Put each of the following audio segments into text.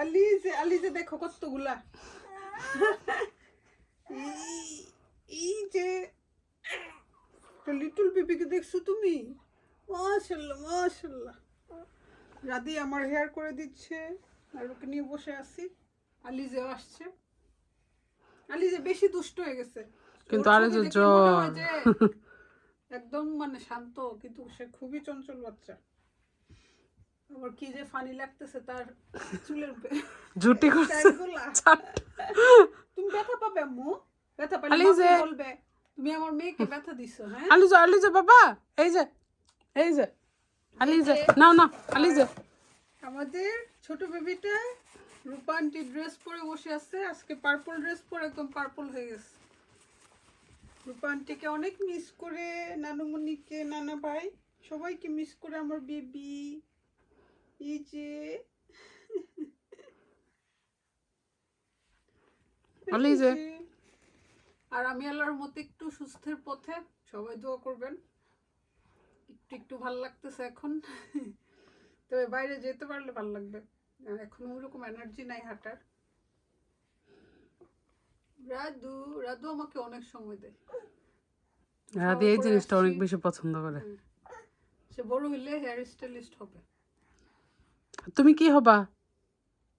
আলিজে আলিজে দেখো কতগুলা। এই- যে লিটল বেবিকে দেখছ তুমি? মাশাল্লাহ মাশাল্লাহ। রাদি আমার হেয়ার করে দিচ্ছে আর ওকে নিয়ে বসে আছি। আলিজেও আসছে। আলিজে বেশি দুষ্ট হয়ে গেছে। কিন্তু জ্বর। যে একদম মানে শান্ত কিন্তু সে খুবই চঞ্চল বাচ্চা। আবার কি যে ফানি লাগতেছে তার চুলের জুটি করছে। তুমি ব্যথা পাবে আম্মু। ব্যথা পেলে আলিজে। বলবে তুমি আমার মেয়েকে ব্যথা দিছো হ্যাঁ? আলিজা আলিজা বাবা এই যে এই যে আলিজা নাও আলিজা। আমাদের ছোট বেবিটা রূপা আন্টি ড্রেস পরে বসে আছে আজকে পার্পল ড্রেস পরে একদম পার্পল হয়ে গেছে। রূপা আন্টিকে অনেক মিস করে নানুমণিকে নানা ভাই সবাইকে মিস করে আমার বেবি এই যে। আর আমি আল্লাহর মতো একটু সুস্থের পথে সবাই দোয়া করবেন। একটু একটু ভালো লাগতেছে এখন। তবে বাইরে যেতে পারলে ভালো লাগবে। এখন ওরকম এনার্জি নাই হাঁটার। রাদু রাদু আমাকে অনেক সময় দেয়। রাধি এই জিনিসটা অনেক বেশি পছন্দ করে। সে বড় হইলে হেয়ার স্টাইলিস্ট হবে। তুমি কি হবা?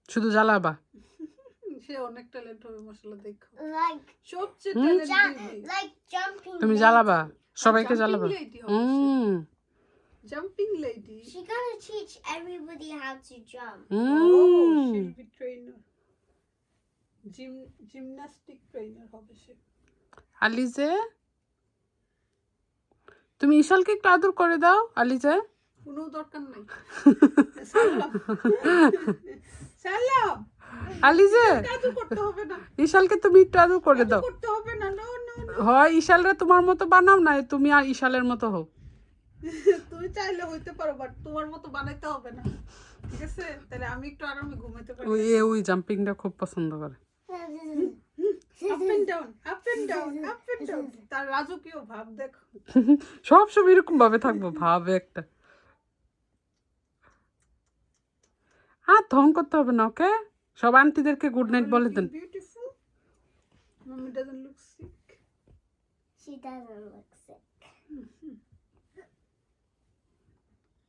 শুধু জ্বালাবা। সে অনেক ট্যালেন্ট হবে মশলা দেখো। সবচেয়ে ট্যালেন্ট jumping. তুমি lady. জ্বালাবা সবাইকে jumping জ্বালাবা। lady hmm. Jumping lady She gonna teach everybody how to jump. হুম। শিল্পী ট্রেনার জিম জিমন্যাস্টিক ট্রেনার হবে সে। আলিজে? তুমি ইশালকে একটু আদর করে দাও আলিজে। কোনো দরকার নাই। আলিজে ইশালকে তুমি একটু আদর করে দাও। করতে হবে না নো নো হয় ইশালরা তোমার মতো বানাও না তুমি আর ইশালের মতো হও। তুমি চাইলে হইতে পারো বাট তোমার মতো বানাইতে হবে না। ঠিক আছে? তাহলে আমি একটু আরামে ঘুমাইতে পারি। ওই এ ওই জাম্পিংটা খুব পছন্দ করে। সব সময় এরকম ভাবে থাকব ভাবে একটা। আর ধং করতে হবে না ওকে সব আন্টিদেরকে গুড নাইট বলে দেন। Beautiful mummy doesn't look sick She doesn't look sick.